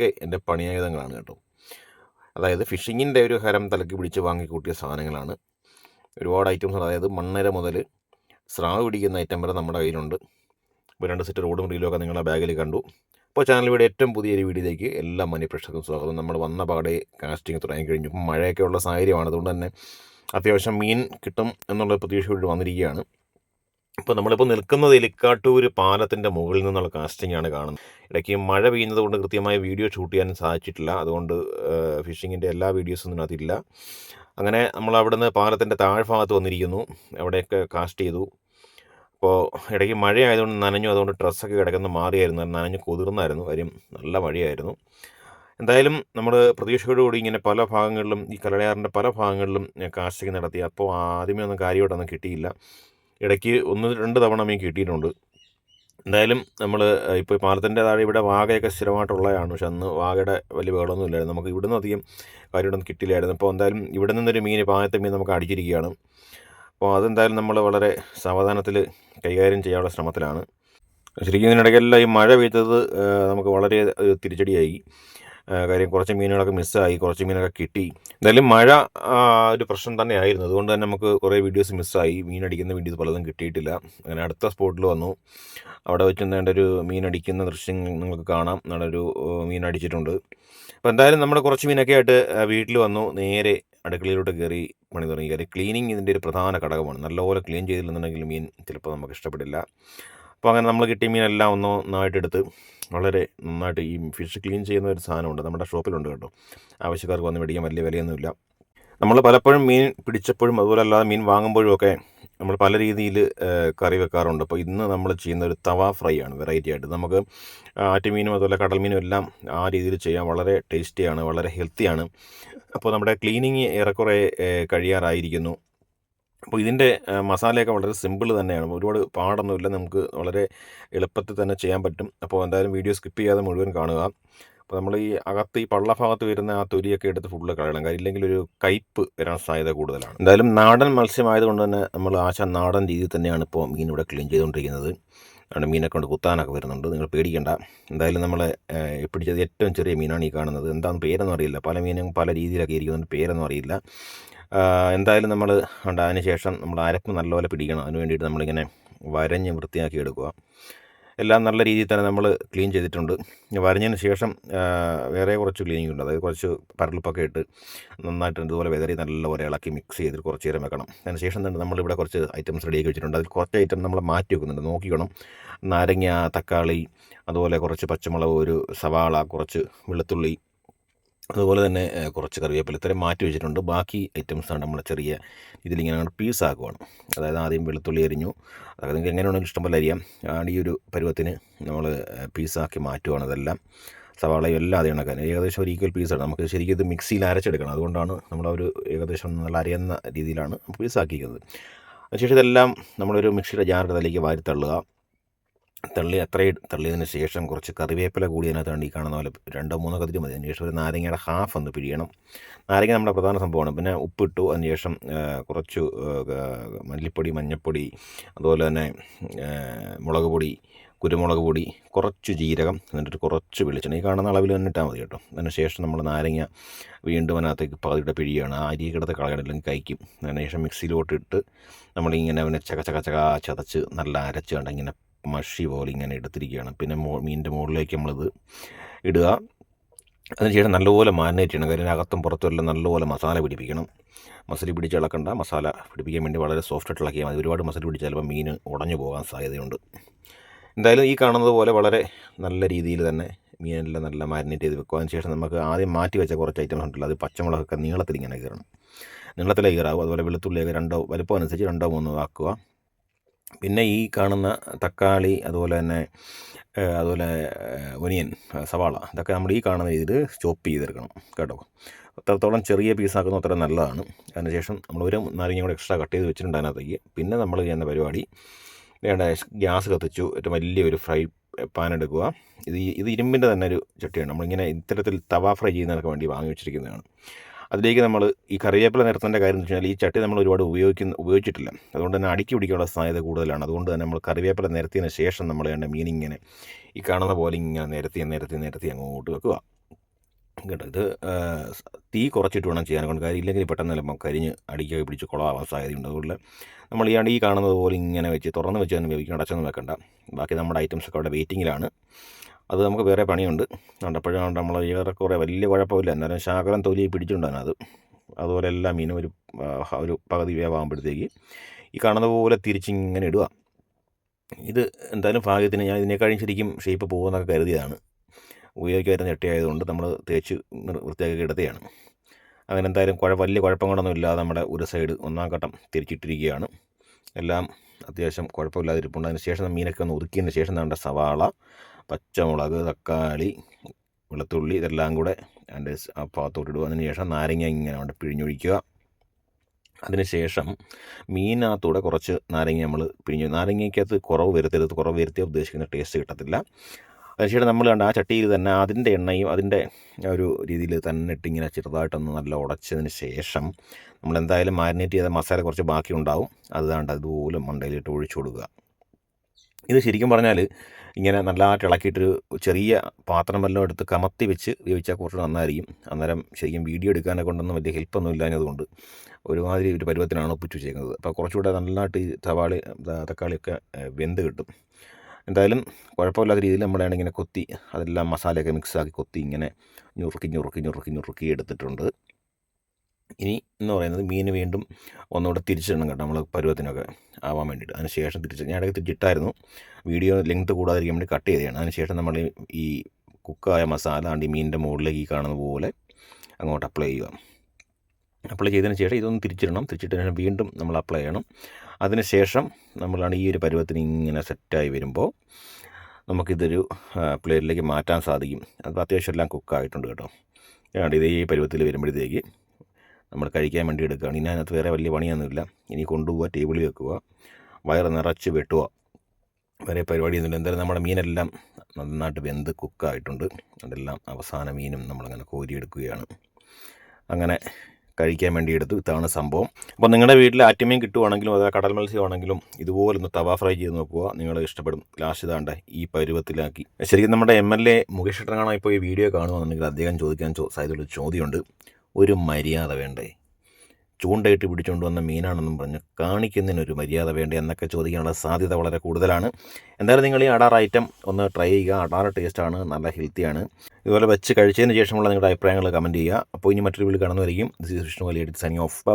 ഇതൊക്കെ എന്റെ പണിയായുധങ്ങളാണ് കേട്ടോ. അതായത് ഫിഷിങ്ങിന്റെ ഒരു ഹരം തലക്ക് പിടിച്ച് വാങ്ങിക്കൂട്ടിയ സാധനങ്ങളാണ്. ഒരുപാട് ഐറ്റംസ് അതായത് മണ്ണര മുതൽ സ്രാവ് പിടിക്കുന്ന ഐറ്റം വരെ നമ്മുടെ കയ്യിലുണ്ട്. ഇപ്പോൾ രണ്ട് സെറ്റ് റോഡും റീലൊക്കെ നിങ്ങളുടെ ബാഗിൽ കണ്ടു. അപ്പോൾ ചാനൽ ചാനലിലൂടെ ഏറ്റവും പുതിയൊരു വീഡിയോയിലേക്ക് എല്ലാ മണി പ്രേക്ഷകർക്കും സ്വാഗതം. നമ്മൾ വന്ന പാടെ കാസ്റ്റിംഗ് തുടങ്ങി കഴിഞ്ഞു. ഇപ്പം മഴയൊക്കെ ഉള്ള സാഹചര്യമാണ്. അതുകൊണ്ട് തന്നെ അത്യാവശ്യം മീൻ കിട്ടും എന്നുള്ള പ്രതീക്ഷയോട് വന്നിരിക്കുകയാണ്. ഇപ്പോൾ നമ്മളിപ്പോൾ നിൽക്കുന്നത് എലിക്കാട്ടൂർ പാലത്തിന്റെ മുകളിൽ നിന്നുള്ള കാസ്റ്റിംഗ് ആണ് കാണുന്നത്. ഇടയ്ക്ക് മഴ പെയ്യുന്നത് കൊണ്ട് കൃത്യമായ വീഡിയോ ഷൂട്ട് ചെയ്യാൻ സാധിച്ചിട്ടില്ല. അതുകൊണ്ട് ഫിഷിങ്ങിന്റെ എല്ലാ വീഡിയോസും ഇതിനകത്തില്ല അങ്ങനെ നമ്മൾ അവിടുന്ന് പാലത്തിന്റെ താഴ്ഭാഗത്ത് വന്നിരിക്കുന്നു. അവിടെയൊക്കെ കാസ്റ്റ് ചെയ്തു. അപ്പോൾ ഇടയ്ക്ക് മഴയായതുകൊണ്ട് നനഞ്ഞു. അതുകൊണ്ട് ഡ്രസ്സൊക്കെ കിടക്കുന്ന. മാറിയായിരുന്നു. നനഞ്ഞ് കുതിർന്നായിരുന്നു. കാര്യം നല്ല മഴയായിരുന്നു. എന്തായാലും നമ്മൾ പ്രതീക്ഷയോടുകൂടി ഇങ്ങനെ പല ഭാഗങ്ങളിലും ഈ കലടയാറിന്റെ പല ഭാഗങ്ങളിലും കാസ്റ്റിംഗ് നടത്തി. അപ്പോൾ ആദ്യമേ ഒന്നും കാര്യമായിട്ടൊന്നും കിട്ടിയില്ല. ഇടയ്ക്ക് ഒന്ന് രണ്ട് തവണ മീൻ കിട്ടിയിട്ടുണ്ട്. എന്തായാലും നമ്മൾ ഇപ്പോൾ പാലത്തിന്റെ താഴെ ഇവിടെ വാഗയൊക്കെ സ്ഥിരമായിട്ടുള്ളതാണ്. പക്ഷെ അന്ന് വാഗയുടെ വലിയ ബഹളമൊന്നും ഇല്ലായിരുന്നു. നമുക്ക് ഇവിടുന്ന് അധികം കാര്യമൊന്നും കിട്ടില്ലായിരുന്നു. അപ്പോൾ എന്തായാലും ഇവിടെ നിന്നൊരു മീൻ പായത്തെ മീൻ നമുക്ക് അടിച്ചിരിക്കുകയാണ്. അപ്പോൾ അതെന്തായാലും നമ്മൾ വളരെ സാവധാനത്തിൽ കൈകാര്യം ചെയ്യാനുള്ള ശ്രമത്തിലാണ്. ശരിക്കും ഇതിനിടയ്ക്കെല്ലാം ഈ മഴ പെയ്തത് നമുക്ക് വളരെ തിരിച്ചടിയായി. കാര്യം കുറച്ച് മീനുകളൊക്കെ മിസ്സായി കുറച്ച് മീനൊക്കെ കിട്ടി. എന്തായാലും മഴ ഒരു പ്രശ്നം തന്നെ ആയിരുന്നു അതുകൊണ്ട് തന്നെ നമുക്ക് കുറേ വീഡിയോസ് മിസ്സായി. മീനടിക്കുന്ന വീഡിയോസ് പലതും കിട്ടിയിട്ടില്ല. അങ്ങനെ അടുത്ത സ്പോട്ടിൽ വന്നു. അവിടെ വെച്ച് എന്താണ്ട് ഒരു മീനടിക്കുന്ന ദൃശ്യം നിങ്ങൾക്ക് കാണാം. നല്ലൊരു മീൻ അടിച്ചിട്ടുണ്ട് അപ്പോൾ എന്തായാലും നമ്മൾ കുറച്ച് മീനൊക്കെ ആയിട്ട് വീട്ടിൽ വന്നു. നേരെ അടുക്കളയിലോട്ട് കയറി പണി തുടങ്ങി. കാര്യം ക്ലീനിങ് ഇതിന്റെ ഒരു പ്രധാന ഘടകമാണ്. നല്ലപോലെ ക്ലീൻ ചെയ്തില്ലെന്നുണ്ടെങ്കിൽ മീൻ ചിലപ്പോൾ നമുക്ക് ഇഷ്ടപ്പെടില്ല. അപ്പോൾ അങ്ങനെ നമ്മൾ കിട്ടിയ മീനെല്ലാം ഒന്ന് നന്നായിട്ട് എടുത്ത് വളരെ നന്നായിട്ട് ഈ ഫിഷ് ക്ലീൻ ചെയ്യുന്ന ഒരു സാധനമുണ്ട് നമ്മുടെ ഷോപ്പിലുണ്ട് കേട്ടോ. ആവശ്യക്കാർക്ക് വന്ന് മേടിക്കാൻ വലിയ വിലയൊന്നുമില്ല. നമ്മൾ പലപ്പോഴും മീൻ പിടിച്ചപ്പോഴും അതുപോലെ അല്ലാതെ മീൻ വാങ്ങുമ്പോഴും ഒക്കെ നമ്മൾ പല രീതിയിൽ കറി വെക്കാറുണ്ട്. അപ്പോൾ ഇന്ന് നമ്മൾ ചെയ്യുന്ന ഒരു തവ ഫ്രൈ ആണ് വെറൈറ്റി ആയിട്ട്. നമുക്ക് ആറ്റുമീനും അതുപോലെ കടൽ മീനും എല്ലാം ആ രീതിയിൽ ചെയ്യാൻ വളരെ ടേസ്റ്റിയാണ് വളരെ ഹെൽത്തിയാണ് അപ്പോൾ നമ്മുടെ ക്ലീനിങ് ഏറെക്കുറെ കഴിയാറായിരിക്കുന്നു. അപ്പോൾ ഇതിന്റെ മസാലയൊക്കെ വളരെ സിമ്പിൾ തന്നെയാണ്. ഒരുപാട് പാടൊന്നുമില്ല. നമുക്ക് വളരെ എളുപ്പത്തിൽ തന്നെ ചെയ്യാൻ പറ്റും. അപ്പോൾ എന്തായാലും വീഡിയോ സ്കിപ്പ് ചെയ്യാതെ മുഴുവൻ കാണുക. അപ്പോൾ നമ്മൾ ഈ അകത്ത് ഈ പള്ള ഭാഗത്ത് വരുന്ന ആ തൊലിയൊക്കെ എടുത്ത് ഫുള്ള് കളയണം. കാര്യം ഇല്ലെങ്കിൽ ഒരു കയ്പ്പ് വരാൻ സാധ്യത കൂടുതലാണ്. എന്തായാലും നാടൻ മത്സ്യമായതുകൊണ്ട് തന്നെ നമ്മൾ ആശ നാടൻ രീതിയിൽ തന്നെയാണ് ഇപ്പോൾ മീൻ ഇവിടെ ക്ലീൻ ചെയ്തുകൊണ്ടിരിക്കുന്നത്. ആണ് മീനെ കൊണ്ട് കുത്താനൊക്കെ വരുന്നുണ്ട്. നിങ്ങൾ പേടിക്കേണ്ട. എന്തായാലും നമ്മളെ പിടിച്ചത് ഏറ്റവും ചെറിയ മീനാണ് ഈ കാണുന്നത്. എന്താണെന്ന് പേരൊന്നും അറിയില്ല. പല മീനും പല രീതിയിലൊക്കെ ഇരിക്കുന്നുണ്ട്. പേരൊന്നും അറിയില്ല. എന്തായാലും നമ്മൾ ഉണ്ട് അതിന് ശേഷം നമ്മൾ അരപ്പ് നല്ലപോലെ പിടിക്കണം. അതിന് വേണ്ടിയിട്ട് നമ്മളിങ്ങനെ വരഞ്ഞ് വൃത്തിയാക്കി എടുക്കുക. എല്ലാം നല്ല രീതിയിൽ തന്നെ നമ്മൾ ക്ലീൻ ചെയ്തിട്ടുണ്ട്. വരഞ്ഞതിന് ശേഷം വേറെ കുറച്ച് ക്ലീനിങ് ഉണ്ട്. അതായത് കുറച്ച് പരലുപ്പൊക്കെ ഇട്ട് നന്നായിട്ട് ഇതുപോലെ വെതറി നല്ലപോലെ ഇളക്കി മിക്സ് ചെയ്തിട്ട് കുറച്ച് നേരം വെക്കണം. അതിന് ശേഷം തന്നെ നമ്മളിവിടെ കുറച്ച് ഐറ്റംസ് റെഡിയാക്കി വെച്ചിട്ടുണ്ട്. അതിൽ കുറച്ച് ഐറ്റം നമ്മൾ മാറ്റി വെക്കുന്നുണ്ട്. നോക്കിക്കണം. നാരങ്ങ തക്കാളി അതുപോലെ കുറച്ച് പച്ചമുളക് ഒരു സവാള കുറച്ച് വെളുത്തുള്ളി അതുപോലെ തന്നെ കുറച്ച് കറിവേപ്പില ഇത്രയും മാറ്റി വെച്ചിട്ടുണ്ട്. ബാക്കി ഐറ്റംസാണ് നമ്മൾ ചെറിയ ഇതിലിങ്ങനെ പീസ് പീസാക്കുവാണ് അതായത് ആദ്യം വെളുത്തുള്ളി അരിഞ്ഞു. അതൊക്കെ നിങ്ങൾക്ക് എങ്ങനെയാണെങ്കിലും ഇഷ്ടംപോലെ അരിയാം. ആണ് ഈ ഒരു പരുവത്തിന് നമ്മൾ പീസാക്കി മാറ്റുവാണ് അതെല്ലാം. സവാളയും എല്ലാം അതേ കണക്കാൻ ഏകദേശം ഒരു ഈക്വൽ പീസാണ് നമുക്ക് ശരിക്കും ഇത് മിക്സിയിൽ അരച്ചെടുക്കണം. അതുകൊണ്ടാണ് നമ്മൾ ഒരു ഏകദേശം നല്ല അരിയുന്ന രീതിയിലാണ് പീസാക്കിയിരിക്കുന്നത് അതിനുശേഷം ഇതെല്ലാം നമ്മളൊരു മിക്സിയുടെ ജാറിന്റെ വാരി തള്ളുക. തള്ളി അത്രയും തള്ളിയതിന് ശേഷം കുറച്ച് കറിവേപ്പില കൂടി അതിനകത്ത് ഈ കാണുന്ന പോലെ രണ്ടോ മൂന്നോ കതിരി മതി. അതിനുശേഷം ഒരു നാരങ്ങയുടെ ഹാഫ് ഒന്ന് പിഴിയണം. നാരങ്ങ നമ്മുടെ പ്രധാന സംഭവമാണ്. പിന്നെ ഉപ്പിട്ടു. അതിനുശേഷം കുറച്ച് മല്ലിപ്പൊടി മഞ്ഞൾപ്പൊടി അതുപോലെ തന്നെ മുളക് പൊടി കുരുമുളക് പൊടി കുറച്ച് ജീരകം എന്നിട്ട് കുറച്ച് വെളിച്ചെണ്ണ. ഈ കാണുന്ന അളവിൽ തന്നെ ഇട്ടാൽ മതി കേട്ടോ. അതിനുശേഷം നമ്മൾ നാരങ്ങ വീണ്ടും അതിനകത്തേക്ക് പകുതിയുടെ പിഴിയാണ്. ആ അരി കിടത്ത് കളയണില്ലെങ്കിൽ കഴിക്കും. അതിനുശേഷം മിക്സിയിലോട്ടിട്ട് നമ്മളിങ്ങനെ അവനെ ചക ചക ചക ചതച്ച് നല്ല അരച്ച് കണ്ട് ഇങ്ങനെ മഷി പോലെ ഇങ്ങനെ എടുത്തിരിക്കുകയാണ്. പിന്നെ മോ മീനിന്റെ മുകളിലേക്ക് നമ്മളിത് ഇടുക. അതിനുശേഷം നല്ലപോലെ മാരിനേറ്റ് ചെയ്യണം. കാര്യം അകത്തും പുറത്തും എല്ലാം നല്ലപോലെ മസാല പിടിപ്പിക്കണം. മസാല പിടിച്ച് ഇളക്കണ്ട. മസാല പിടിപ്പിക്കാൻ വേണ്ടി വളരെ സോഫ്റ്റ് ഇളക്കിയാൽ മതി ഒരുപാട് മസാല പിടിച്ച് ചിലപ്പോൾ മീൻ ഉടഞ്ഞു പോകാൻ സാധ്യതയുണ്ട്. എന്തായാലും ഈ കാണുന്നത് പോലെ വളരെ നല്ല രീതിയിൽ തന്നെ മീനെല്ലാം നല്ല മാരിനേറ്റ് ചെയ്ത് വെക്കുക അതിനുശേഷം നമുക്ക് ആദ്യം മാറ്റി വെച്ച കുറച്ച് ഐറ്റംസ് ഉണ്ടല്ലോ. അത് പച്ചമുളകൊക്കെ നീളത്തിൽ ഇങ്ങനെ കയറണം. നീളത്തിലേക്ക് കയറാവും. അതുപോലെ വെളുത്തുള്ളിയൊക്കെ രണ്ടോ വലുപ്പം അനുസരിച്ച് രണ്ടോ മൂന്നോ ആക്കുക. പിന്നെ ഈ കാണുന്ന തക്കാളി അതുപോലെ തന്നെ അതുപോലെ ഒനിയൻ സവാള ഇതൊക്കെ നമ്മൾ ഈ കാണുന്ന രീതിയിൽ ചോപ്പ് ചെയ്തെടുക്കണം കേട്ടോ. അത്രത്തോളം ചെറിയ പീസാക്കുന്ന അത്ര നല്ലതാണ്. അതിനുശേഷം നമ്മൾ ഒരു നാരങ്ങ കൂടെ എക്സ്ട്രാ കട്ട് ചെയ്ത് വെച്ചിട്ടുണ്ട് അതിനകത്തേക്ക്. പിന്നെ നമ്മൾ ചെയ്യുന്ന പരിപാടി വേണ്ട ഗ്യാസ് കത്തിച്ചു ഒരു വലിയൊരു ഫ്രൈ പാൻ എടുക്കുക. ഇത് ഇത് ഇരുമ്പിന്റെ തന്നെ ഒരു ചട്ടിയാണ്. നമ്മളിങ്ങനെ ഇത്തരത്തിൽ തവ ഫ്രൈ ചെയ്യുന്നതിനൊക്കെ വേണ്ടി വാങ്ങി വെച്ചിരിക്കുന്നതാണ്. അതിലേക്ക് നമ്മൾ ഈ കറിവേപ്പില നിരത്തേണ്ട കാര്യം എന്ന് വെച്ചാൽ ഈ ചട്ടി നമ്മൾ ഒരുപാട് ഉപയോഗിക്കുന്ന ഉപയോഗിച്ചിട്ടില്ല. അതുകൊണ്ട് തന്നെ അടുക്കി പിടിക്കാനുള്ള സാധ്യത കൂടുതലാണ്. അതുകൊണ്ട് തന്നെ നമ്മൾ കറിവേപ്പില നിരത്തിയതിന് ശേഷം നമ്മൾ വേണ്ട മീനിങ്ങനെ ഈ കാണുന്ന പോലെ ഇങ്ങനെ നിരത്തി നിരത്തി നിരത്തി അങ്ങോട്ട് വെക്കുക. കേട്ടോ ഇത് തീ കുറച്ചിട്ട് വേണം ചെയ്യാൻ. കൊണ്ട് കാര്യം ഇല്ലെങ്കിൽ പെട്ടെന്ന് ചിലപ്പം കരിഞ്ഞ് അടിക്കൊക്കെ പിടിച്ച് കുളമാവാൻ സാധ്യതയുണ്ട്. അതുകൊണ്ട് നമ്മൾ ഈ ഈ കാണുന്നത് പോലെ ഇങ്ങനെ വെച്ച് തുറന്ന് വെച്ച് തന്നെ വേവിക്കണം അടച്ചൊന്നും വെക്കണ്ട. ബാക്കി നമ്മുടെ ഐറ്റംസൊക്കെ അവിടെ വെയിറ്റിങ്ങിലാണ് അത് നമുക്ക് വേറെ പണിയുണ്ട്. കണ്ടപ്പോഴാണ് നമ്മൾ ഏറെക്കുറെ വലിയ കുഴപ്പമില്ല. എന്നാലും ശാകരം തൊലി പിടിച്ചിട്ടുണ്ടാണ് അത്. അതുപോലെ എല്ലാ മീനും ഒരു ഒരു പകുതി വേവാകുമ്പോഴത്തേക്ക് ഈ കാണുന്ന പോലെ തിരിച്ചിങ്ങനെ ഇടുക. ഇത് എന്തായാലും ഭാഗ്യത്തിന് ഞാൻ ഇതിനേക്കാളും ശരിക്കും ഷേപ്പ് പോകുമെന്നൊക്കെ കരുതിയതാണ്. ഉപയോഗിക്കാത്ത ചട്ടിയായതുകൊണ്ട് നമ്മൾ തേച്ച് വൃത്തിയാക്കി എടുത്തതാണ്. അങ്ങനെ എന്തായാലും കുഴ വലിയ കുഴപ്പങ്ങളൊന്നും ഇല്ലാതെ നമ്മുടെ ഒരു സൈഡ് ഒന്നാം ഘട്ടം തിരിച്ചിട്ടിരിക്കുകയാണ്. എല്ലാം അത്യാവശ്യം കുഴപ്പമില്ലാതിരിപ്പുണ്ട്. അതിന് ശേഷം മീനൊക്കെ ഒന്ന് ഒതുക്കിയതിന് ശേഷം നമ്മുടെ സവാള പച്ചമുളക് തക്കാളി വെളുത്തുള്ളി ഇതെല്ലാം കൂടെ അതിന്റെ ആ ഭാഗത്തോട്ട് ഇടുക. അതിന് ശേഷം നാരങ്ങ ഇങ്ങനെ കൊണ്ട് പിഴിഞ്ഞൊഴിക്കുക. അതിന് ശേഷം മീനകത്തൂടെ കുറച്ച് നാരങ്ങ നമ്മൾ പിഴിഞ്ഞ് നാരങ്ങയ്ക്കകത്ത് കുറവ് വരുത്തരുത്. കുറവ് വരുത്തിയാൽ ഉദ്ദേശിക്കുന്ന ടേസ്റ്റ് കിട്ടത്തില്ല. അതിനുശേഷം നമ്മൾ കണ്ട ആ ചട്ടിയിൽ തന്നെ അതിന്റെ എണ്ണയും അതിന്റെ ഒരു രീതിയിൽ തന്നെ ഇട്ടിങ്ങനെ ചെറുതായിട്ടൊന്ന് നല്ല ഉടച്ചതിന് ശേഷം നമ്മൾ എന്തായാലും മാരിനേറ്റ് ചെയ്ത മസാല കുറച്ച് ബാക്കി ഉണ്ടാവും അത് ദാണ്ട് അതുപോലെ മണ്ടയിലിട്ട് ഒഴിച്ചു കൊടുക്കുക. ഇത് ശരിക്കും പറഞ്ഞാൽ ഇങ്ങനെ നല്ലതായിട്ട് ഇളക്കിയിട്ടൊരു ചെറിയ പാത്രം വല്ലതും എടുത്ത് കമത്തി വെച്ച് വേവിച്ചാൽ കുറച്ച് നന്നായിരിക്കും. അന്നേരം ശരിക്കും വീഡിയോ എടുക്കാനൊക്കെ കൊണ്ടൊന്നും വലിയ ഹെൽപ്പൊന്നും ഇല്ലാഞ്ഞതുകൊണ്ട് ഒരുമാതിരി ഒരു പരുവത്തിനാണ് ഒപ്പിച്ചു വെച്ചേക്കുന്നത്. അപ്പോൾ കുറച്ചുകൂടെ നല്ലതായിട്ട് ഈ തവാളി തക്കാളിയൊക്കെ വെന്ത് കിട്ടും. എന്തായാലും കുഴപ്പമില്ലാത്ത രീതിയിൽ നമ്മളാണ് ഇങ്ങനെ കൊത്തി അതെല്ലാം മസാലയൊക്കെ മിക്സാക്കി കൊത്തി ഇങ്ങനെ ഞുറുക്കി ഞുറുക്കി ഞുറുക്കി ഞുറുക്കി എടുത്തിട്ടുണ്ട്. ഇനി എന്ന് പറയുന്നത് മീൻ വീണ്ടും ഒന്നുകൂടെ തിരിച്ചിടണം കേട്ടോ നമ്മൾ പരുവത്തിനൊക്കെ ആവാൻ വേണ്ടിയിട്ട്. അതിന് ശേഷം തിരിച്ച് ഞാൻ ഇടയ്ക്ക് തിരിച്ചിട്ടായിരുന്നു. വീഡിയോ ലെങ്ത് കൂടാതിരിക്കാൻ വേണ്ടി കട്ട് ചെയ്തതാണ്. അതിന് ശേഷം നമ്മൾ ഈ- കുക്കായ മസാല ആണ്ട് ഈ മീനിന്റെ മുകളിലേക്ക് ഈ കാണുന്ന പോലെ അങ്ങോട്ട് അപ്ലൈ ചെയ്യുക. അപ്ലൈ ചെയ്തതിന് ശേഷം ഇതൊന്ന് തിരിച്ചിടണം. തിരിച്ചിട്ടതിന് ശേഷം വീണ്ടും നമ്മൾ അപ്ലൈ ചെയ്യണം. അതിന് ശേഷം നമ്മളാണ് ഈ ഒരു പരുവത്തിന് ഇങ്ങനെ സെറ്റായി വരുമ്പോൾ നമുക്കിതൊരു പ്ലേറ്റിലേക്ക് മാറ്റാൻ സാധിക്കും. അത് അത്യാവശ്യം എല്ലാം കുക്കായിട്ടുണ്ട് കേട്ടോ. ഇത് ഈ പരുവത്തിൽ വരുമ്പോഴത്തേക്ക് നമ്മൾ കഴിക്കാൻ വേണ്ടി എടുക്കുകയാണ്. ഇനി അതിനകത്ത് വേറെ വലിയ പണിയൊന്നുമില്ല. ഇനി കൊണ്ടുപോവുക ടേബിളിൽ വെക്കുക വയറ് നിറച്ച് വെട്ടുക വേറെ പരിപാടിയൊന്നുമില്ല. എന്തായാലും നമ്മുടെ മീനെല്ലാം നന്നായിട്ട് വെന്ത് കുക്കായിട്ടുണ്ട്. അതെല്ലാം അവസാന മീനും നമ്മളങ്ങനെ കോരിയെടുക്കുകയാണ്. അങ്ങനെ കഴിക്കാൻ വേണ്ടി എടുത്തു. ഇതാണ് സംഭവം. അപ്പോൾ നിങ്ങളുടെ വീട്ടിൽ ആറ്റുമീൻ കിട്ടുവാണെങ്കിലും അതായത് കടൽ മത്സ്യമാണെങ്കിലും ഇതുപോലെ ഒന്ന് തവ ഫ്രൈ ചെയ്ത് നോക്കുക. നിങ്ങൾ ഇഷ്ടപ്പെടും. ലാസ്റ്റ് ഇതാണ്ട് ഈ പരുവത്തിലാക്കി. ശരിക്കും നമ്മുടെ എം എൽ എ മുകേഷ് ഇട്ടങ്ങാണോ ഇപ്പോൾ ഈ വീഡിയോ കാണുകയാണെന്നുണ്ടെങ്കിൽ അദ്ദേഹം ചോദിക്കാൻ സാധ്യതയുള്ള ചോദ്യമുണ്ട്. ഒരു മര്യാദ വേണ്ടേ? ചൂണ്ടയിട്ട് പിടിച്ചുകൊണ്ട് വന്ന മീനാണെന്നും പറഞ്ഞ് കാണിക്കുന്നതിനൊരു മര്യാദ വേണ്ട എന്നൊക്കെ ചോദിക്കാനുള്ള സാധ്യത വളരെ കൂടുതലാണ്. എന്തായാലും നിങ്ങൾ ഈ അടാർ ഐറ്റം ഒന്ന് ട്രൈ ചെയ്യുക. അടാർ ടേസ്റ്റാണ് നല്ല ഹെൽത്തിയാണ് ഇതുപോലെ വെച്ച് കഴിച്ചതിന് ശേഷമുള്ള നിങ്ങളുടെ അഭിപ്രായങ്ങൾ കമന്റ് ചെയ്യുക. അപ്പോൾ ഇനി മറ്റൊരു വീട് കാണുന്നതായിരിക്കും ദിസ് ഇസ് വിഷ്ണു വലിയ സൈനിങ് ഓഫ് ബൈ